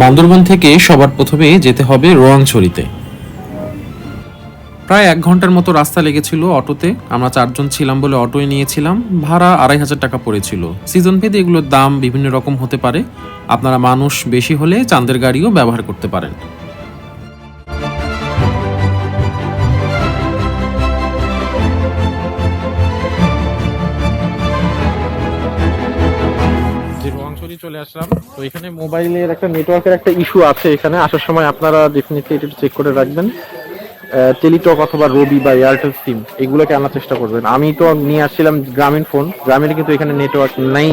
বান্দরবন থেকে সবার প্রথমে যেতে হবে রোয়াংছড়িতে। প্রায় এক ঘণ্টার মতো রাস্তা লেগেছিল অটোতে। আমরা চারজন ছিলাম বলে অটোয় নিয়েছিলাম। ভাড়া আড়াই হাজার টাকা পড়েছিল। সিজন ভেদে এগুলোর দাম বিভিন্ন রকম হতে পারে। আপনারা মানুষ বেশি হলে চাঁদের গাড়িও ব্যবহার করতে পারেন। চলে আসলাম। তো এখানে মোবাইলের একটা নেটওয়ার্কের একটা ইস্যু আছে এখানে। আসার সময় আপনারা ডেফিনেটলি এটা চেক করে রাখবেন। টেলিটক অথবা রবি বা এয়ারটেল সিম এগুলোকে আনার চেষ্টা করবেন। আমি তো নিয়ে আসছিলাম গ্রামীণ ফোন গ্রামীণ কিন্তু এখানে নেটওয়ার্ক নেই।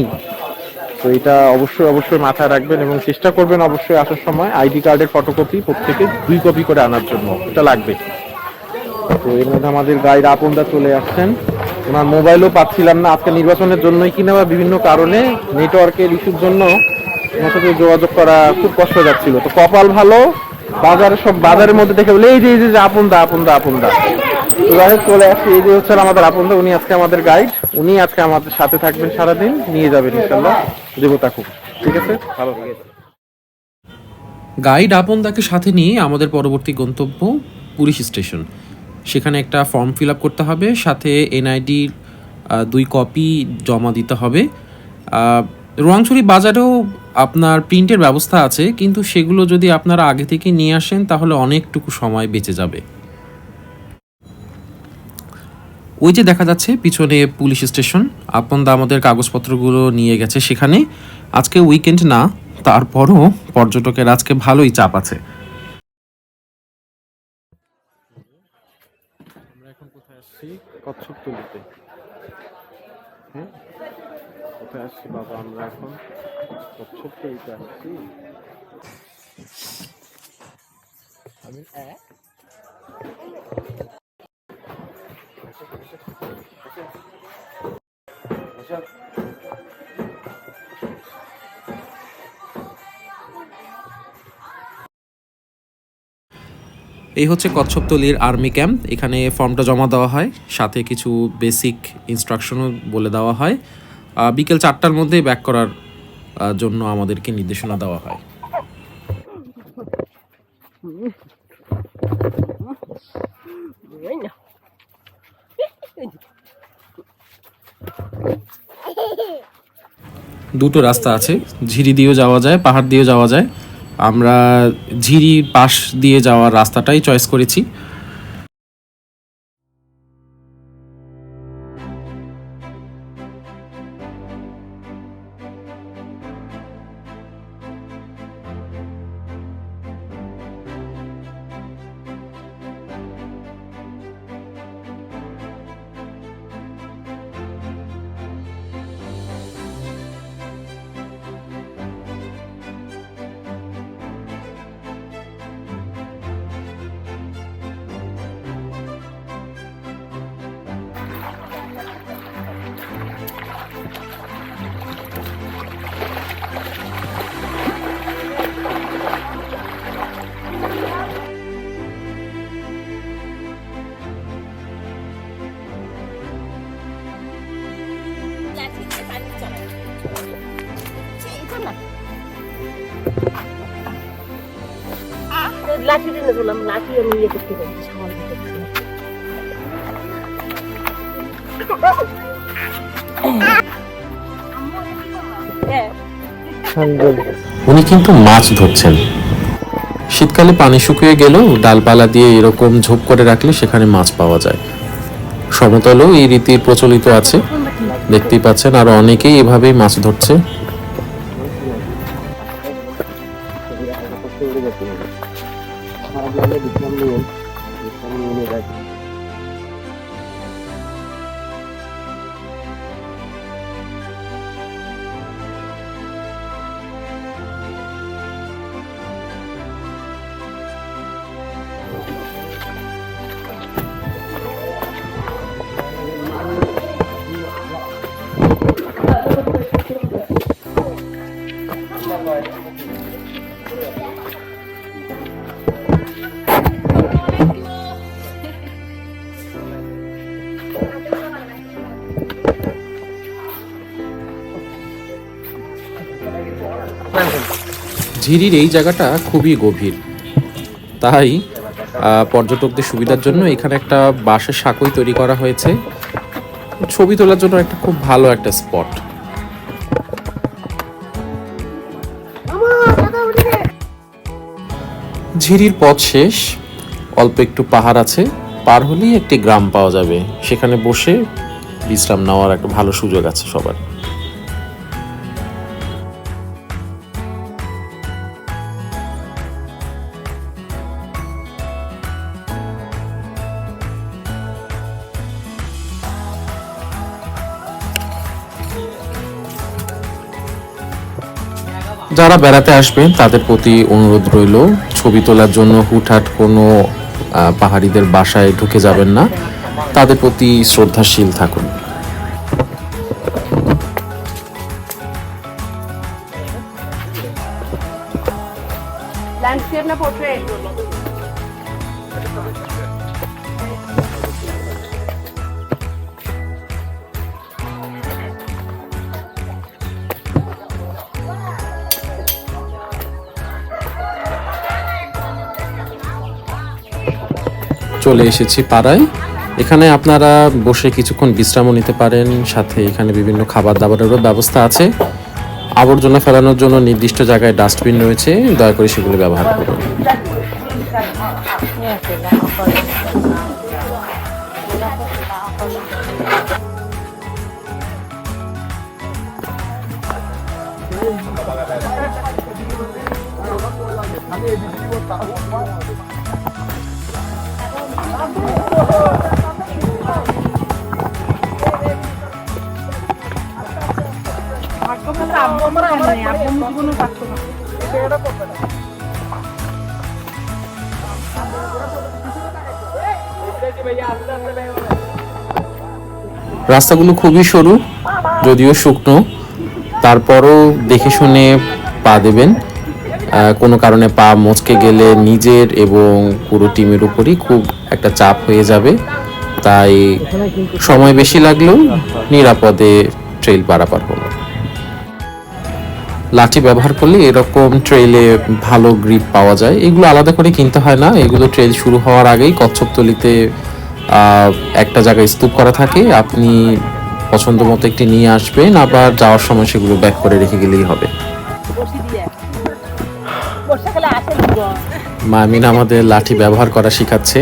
তো এটা অবশ্যই অবশ্যই মাথায় রাখবেন এবং চেষ্টা করবেন অবশ্যই আসার সময় আইডি কার্ডের ফটোকপি প্রত্যেকে দুই কপি করে আনার জন্য। এটা লাগবে। তো এর মধ্যে আমাদের গাইড আপনদা চলে আসছেন। ওনার মোবাইলও পাচ্ছিলাম না। আজকে নির্বাচনের জন্যই কিনা বা বিভিন্ন কারণে নেটওয়ার্কের ইস্যুর জন্য ওনার সাথে যোগাযোগ করা খুব কষ্ট যাচ্ছিল তো কপাল ভালো, বাজারে সব বাজারের মধ্যে দেখে বলে, এই যে এই যে আপন দা আপন দা আপনদা আপনদা। তো যাই হোক, চলে আসছি। এই যে হচ্ছে আমাদের আপন দা উনি আজকে আমাদের গাইড উনি আজকে আমাদের সাথে থাকবেন সারাদিন, নিয়ে যাবেন ইনশাল্লাহ দেবতা খুব। ঠিক আছে? ভালো গাইড আপনদাকে সাথে নিয়ে আমাদের পরবর্তী গন্তব্য পুলিশ স্টেশন। সেখানে একটা ফর্ম ফিল আপ করতে হবে, সাথে এনআইডি দুই কপি জমা দিতে হবে। রোয়াংছড়ি বাজারেও আপনার প্রিন্টের ব্যবস্থা আছে, কিন্তু সেগুলো যদি আপনারা আগে থেকে নিয়ে আসেন, তাহলে অনেকটুকু সময় বেঁচে যাবে। ওই যে দেখা যাচ্ছে, পিছনে পুলিশ স্টেশন আপনদা আমাদের কাগজপত্রগুলো নিয়ে গেছে সেখানে। আজকে উইকেন্ড না, তারপরও পর্যটকের আজকে ভালোই চাপ আছে আমরা এখন কোথায় আসছি কচ্ছপ তুলিতে। হ্যাঁ? কোথায় আসছি বাবা আমরা এখন? কচ্ছপ তুলিতে আসছি। আমি এই হচ্ছে কচ্ছপতলির আর্মি ক্যাম্প। এখানে ফর্মটা জমা দেওয়া হয়, সাথে কিছু বেসিক ইনস্ট্রাকশনও বলে দেওয়া হয়। বিকেল চারটার মধ্যে ব্যাক করার জন্য আমাদেরকে নির্দেশনা দেওয়া হয়। দুটো রাস্তা আছে, ঝিরি দিয়েও যাওয়া যায়, পাহাড় দিয়েও যাওয়া যায়। আমরা ঝিরি পাশ দিয়ে যাওয়ার রাস্তাটাই চয়েস করেছি। উনি কিন্তু মাছ ধরছেন। শীতকালে পানি শুকিয়ে গেলেও ডালপালা দিয়ে এরকম ঝোপ করে রাখলে সেখানে মাছ পাওয়া যায়। সমতলেও এই রীতি প্রচলিত আছে। দেখতেই পাচ্ছেন আর অনেকেই এভাবেই মাছ ধরছে। বিক্রম নিয়ে বিক্রম নিয়ে রাখি ঝিরির এই জায়গাটা খুবই গভীর। তাই পর্যটকদের সুবিধার জন্য এখানে একটা বাঁশের সাঁকোই তৈরি করা হয়েছে। ছবি তোলার জন্য একটা খুব ভালো একটা স্পট। ঝিরির পথ শেষ, অল্প একটু পাহাড় আছে, পার হলেই একটি গ্রাম পাওয়া যাবে। সেখানে বসে বিশ্রাম নেওয়ার একটা ভালো সুযোগ আছে সবার। যারা বেড়াতে আসবেন, তাদের প্রতি অনুরোধ রইল। ছবি তোলার জন্য হুটহাট কোনো পাহাড়িদের বাসায় ঢুকে যাবেন না। তাদের প্রতি শ্রদ্ধাশীল থাকুন। ল্যান্ডস্কেপ না পোর্ট্রেট চলে এসেছি পাড়ায়। এখানে আপনারা বসে কিছুক্ষণ বিশ্রামও নিতে পারেন, সাথে এখানে বিভিন্ন খাবার দাবারেরও ব্যবস্থা আছে। আবর্জনা ফেলানোর জন্য নির্দিষ্ট জায়গায় ডাস্টবিন রয়েছে, দয়া করে সেগুলো ব্যবহার করুন। রাস্তাগুলো খুবই সরু, যদিও শুকনো। তারপরও দেখে শুনে পা দেবেন। কোনো কারণে পা মচকে গেলে নিজের এবং পুরো টিমের উপরই খুব একটা চাপ হয়ে যাবে। তাই সময় বেশি লাগলেও নিরাপদে ট্রেল পারাপার হলো। লাঠি ব্যবহার করলে এরকম ট্রেলে ভালো গ্রিপ পাওয়া যায়। এগুলো আলাদা করে কিনতে হয় না। এগুলো ট্রেল শুরু হওয়ার আগেই কচ্ছপতলিতে একটা জায়গায় স্তূপ করা থাকে। আপনি পছন্দ মতো একটি নিয়ে আসবেন আবার যাওয়ার সময় সেগুলো ব্যাক করে রেখে গেলেই হবে। মামিন আমাদের লাঠি ব্যবহার করা শিখাচ্ছে।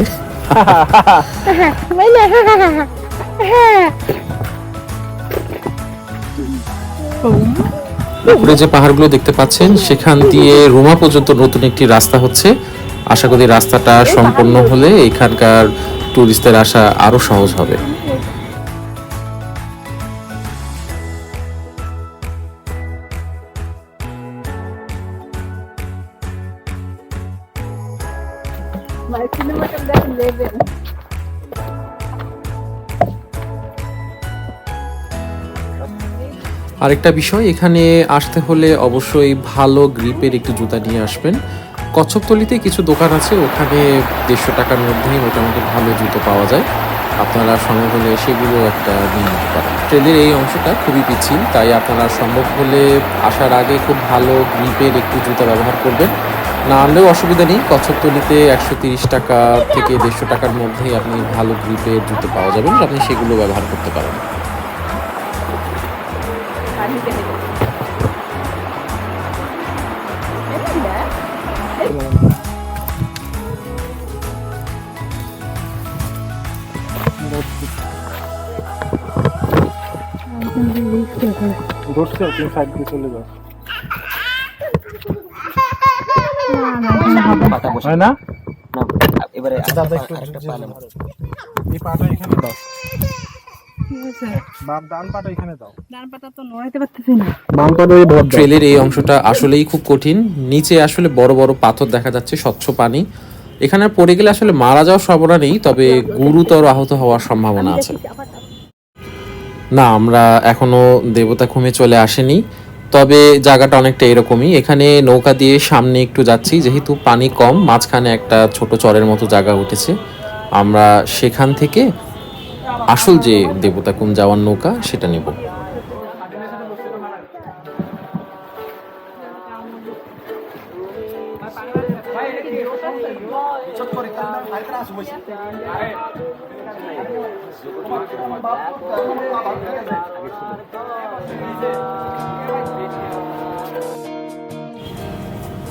উপরে যে পাহাড়গুলো দেখতে পাচ্ছেন, সেখান দিয়ে রোমা পর্যন্ত নতুন একটি রাস্তা হচ্ছে। আশা করি রাস্তাটা সম্পন্ন হলে এখানকার টুরিস্টদের আসা আরও সহজ হবে। আরেকটা বিষয়, এখানে আসতে হলে অবশ্যই ভালো গ্রিপের একটি জুতা নিয়ে আসবেন। কচ্ছপতলিতে কিছু দোকান আছে, ওখানে দেড়শো টাকার মধ্যেই মোটামুটি ভালো জুতো পাওয়া যায়। আপনারা সম্ভব হলে সেগুলো একটা নিয়ে নিতে পারেন। ট্রেনের এই অংশটা খুবই পিছিল তাই আপনারা সম্ভব হলে আসার আগে খুব ভালো গ্রিপের একটু জুতা ব্যবহার করবেন। না আনলেও অসুবিধা নেই, কচ্ছপতলিতে একশো তিরিশ টাকা থেকে দেড়শো টাকার মধ্যেই আপনি ভালো গ্রিপের জুতো পাওয়া যাবেন, আপনি সেগুলো ব্যবহার করতে পারেন। ধরছে তুমি সাইড দিয়ে চলে যাও। হয় না? এবারে। এই পাটা এখানে দাও। ট্রেলের এই অংশটা আসলেই খুব কঠিন। নিচে আসলে বড় বড় পাথর দেখা যাচ্ছে স্বচ্ছ পানি। এখানে পড়ে গেলে আসলে মারা যাওয়ার সম্ভাবনা নেই, তবে গুরুতর আহত হওয়ার সম্ভাবনা আছে। না, আমরা এখনও দেবতা খুমে চলে আসেনি, তবে জায়গাটা অনেকটা এরকমই। এখানে নৌকা দিয়ে সামনে একটু যাচ্ছি, যেহেতু পানি কম, মাঝখানে একটা ছোট চরের মতো জায়গা উঠেছে। আমরা সেখান থেকে আসল যে দেবতা কুম যাওয়ার নৌকা, সেটা নেব।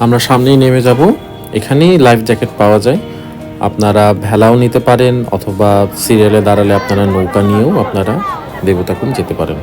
আমরা সামনেই নেমে যাব। এখানেই লাইফ জ্যাকেট পাওয়া যায়। আপনারা ভেলাও নিতে পারেন অথবা সিরিয়ালে দাঁড়ালে আপনারা নৌকা নিয়েও আপনারা দেবতাকুম যেতে পারেন।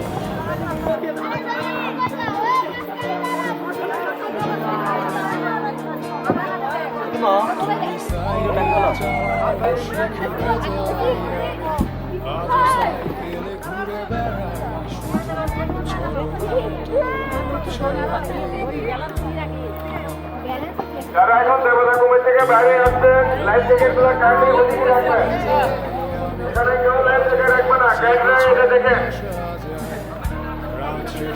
যারা এখন দেবতা কুমির থেকে বাইরে আসছেন লাইফ জ্যাকেটগুলো কাইন্ডলি ওদিকে রাখবেন এখানে কেউ লাইফ জ্যাকেট রাখবে না। গাইডলাইন এটা দেখেন ছুঁড়ে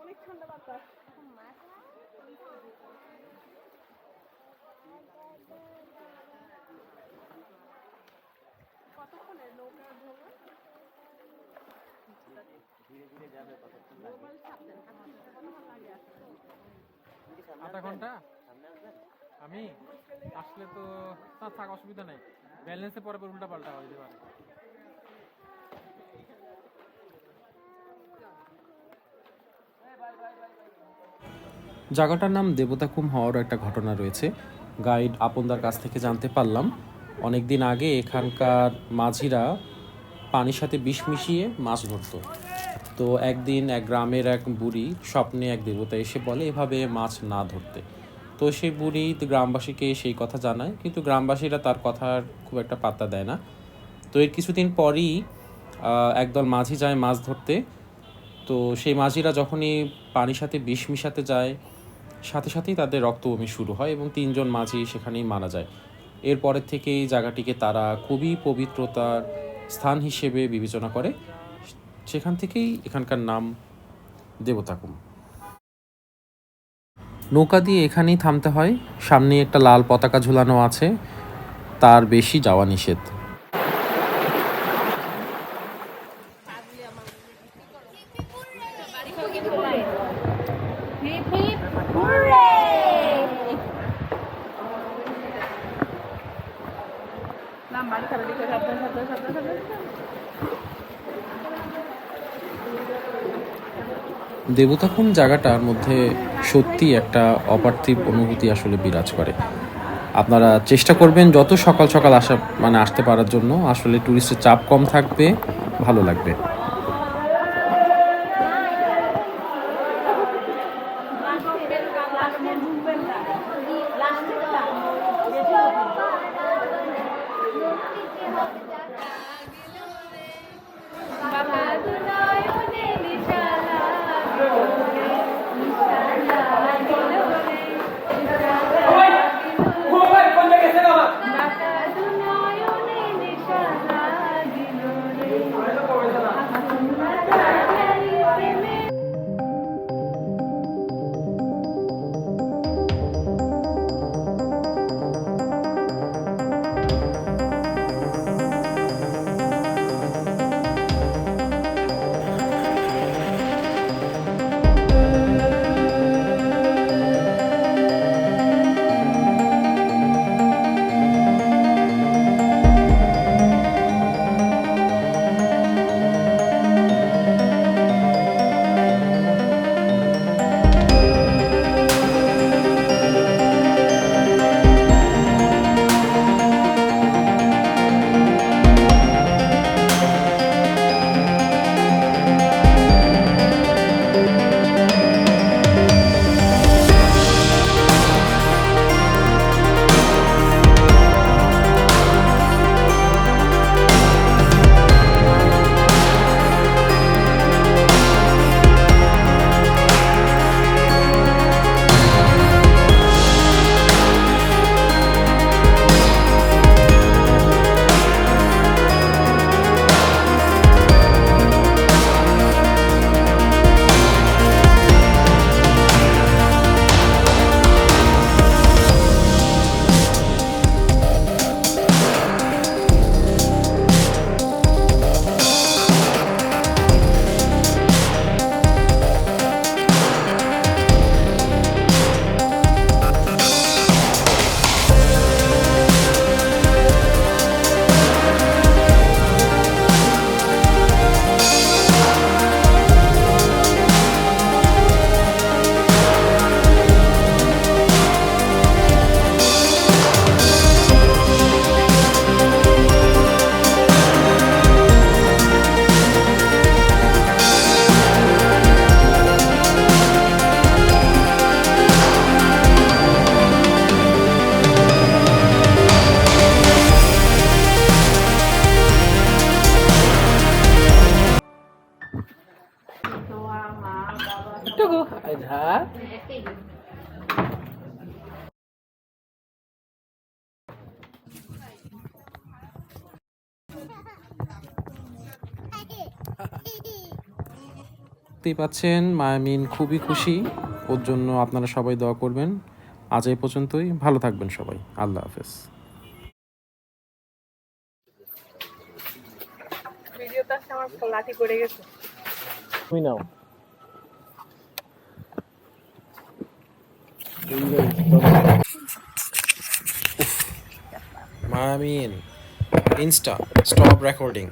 অনেক ঠান্ডা বাতাস কতক্ষণের নৌকা ভ্রমণ? আধা ঘণ্টা? আমি? আসলে তো না থাক অসুবিধা নাই। ব্যালেন্সে পরে পরে উল্টা পাল্টা হয়ে যেতে পারে। জায়গাটার নাম দেবতাকুম হওয়ারও একটা ঘটনা রয়েছে। গাইড আপনদার কাছ থেকে জানতে পারলাম। অনেক দিন আগে এখানকার মাঝিরা পানির সাথে বিষ মিশিয়ে মাছ ধরতো। তো একদিন এক গ্রামের এক বুড়ি স্বপ্নে এক দেবতা এসে বলে, এভাবে মাছ না ধরতে। তো সেই বুড়ি গ্রামবাসীকে সেই কথা জানায়, কিন্তু গ্রামবাসীরা তার কথার খুব একটা পাত্তা দেয় না। তো এর কিছুদিন পরই একদল মাঝি যায় মাছ ধরতে। তো সেই মাঝিরা যখনই পানির সাথে বিষ মিশাতে যায়, সাথে সাথেই তাদের রক্তবমি শুরু হয় এবং তিনজন মাঝি সেখানেই মারা যায়। এরপরের থেকে এই জায়গাটিকে তারা খুবই পবিত্রতার স্থান হিসেবে বিবেচনা করে। সেখান থেকেই এখানকার নাম দেবতাকুম। নৌকা দিয়ে এখানেই থামতে হয়। সামনে একটা লাল পতাকা ঝুলানো আছে। তার বেশি যাওয়া নিষেধ। দেবতাকুম জায়গাটার মধ্যে সত্যি একটা অপার্থিব অনুভূতি আসলে বিরাজ করে। আপনারা চেষ্টা করবেন যত সকাল সকাল আসা মানে আসতে পারার জন্য। আসলে ট্যুরিস্টের চাপ কম থাকবে, ভালো লাগবে। দেখতেই পাচ্ছেন মায়ামিন খুবই খুশি। ওর জন্য আপনারা সবাই দোয়া করবেন। আজ এই পর্যন্তই। ভালো থাকবেন সবাই। আল্লাহ হাফেজ। তুমি নাও। মায়ামিন ইনস্টা স্টপ রেকর্ডিং।